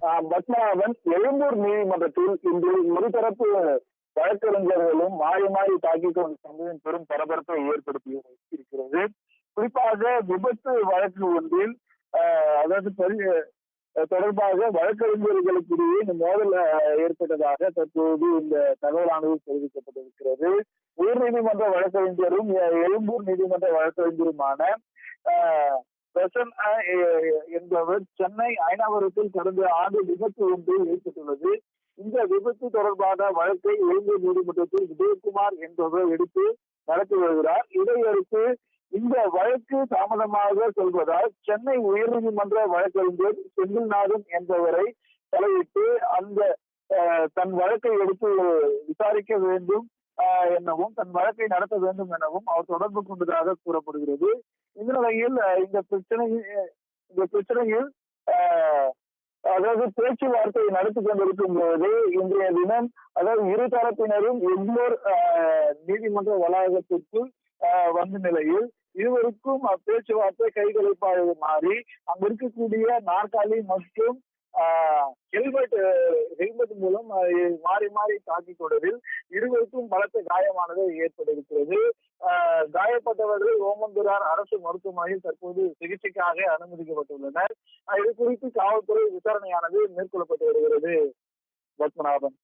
ஆஹ் பத்மநாபன் எழும்பூர் நீதிமன்றத்தில் இன்று இருதரப்பு வழக்கறிஞர்களும் மாறி மாறி தாக்கிக் கொண்ட சம்பவம் பெரும் பரபரப்பை ஏற்படுத்தி இருக்கிறது. குறிப்பாக விபத்து வழக்கு ஒன்றில் ஆஹ் அதாவது தொடர்பாக வழக்கறிஞர்களுக்கிடையே இந்த மோதல் ஏற்பட்டதாக தற்போது இந்த தகவலானது தெரிவிக்கப்பட்டிருக்கிறது. உயர்நீதிமன்ற வழக்கறிஞரும் எழும்பூர் நீதிமன்ற வழக்கறிஞருமான ஆஹ், என்பவர் சென்னை ஐநாவரத்தில் கடந்த ஆண்டு விபத்து ஒன்று ஏற்பட்டுள்ளது. இந்த விபத்து தொடர்பான வழக்கை இலங்கை நீதிமன்றத்தில் விஜயகுமார் என்பவர் எடுத்து நடத்தி வருகிறார். இதையடுத்து இந்த வழக்கு தாமதமாக செல்வதால் சென்னை உயர்நீதிமன்ற வழக்கறிஞர் செந்தில்நாதன் என்பவரை தலையிட்டு அந்த அஹ், தன் வழக்கை எடுத்து விசாரிக்க வேண்டும். எனவும் தன் வழக்கை நடத்த வேண்டும் எனவும் அவர் தொடர்பு கொண்டதாக கூறப்படுகிறது. இந்த நிலையில் இந்த பிரச்சனை இந்த பிரச்சனையில் ஆஹ், அதாவது பேச்சுவார்த்தை நடத்தி கொண்டிருக்கும் போது இன்றைய தினம் அதாவது இரு தரப்பினரும் எண்ணூர் நீதிமன்ற வளாகத்திற்குள் வந்த நிலையில் இருவருக்கும் அப்பேச்சுவார்த்தை பேச்சுவார்த்தை மாறி அங்க இருக்கக்கூடிய நாற்காலி மற்றும் ஹெல்மெட் ஹெல்மெட் மூலம் மாறி மாறி தாக்கிக் கொண்டதில் இருவருக்கும் பலத்த காயமானது ஏற்பட்டிருக்கிறது. ஆஹ், காயப்பட்டவர்கள் ஓமந்துரார் அரசு மருத்துவமனையில் தற்போது சிகிச்சைக்காக அனுமதிக்கப்பட்டுள்ளனர். இது குறித்து காவல்துறை விசாரணையானது மேற்கொள்ளப்பட்டு வருகிறது. பத்மநாபன்.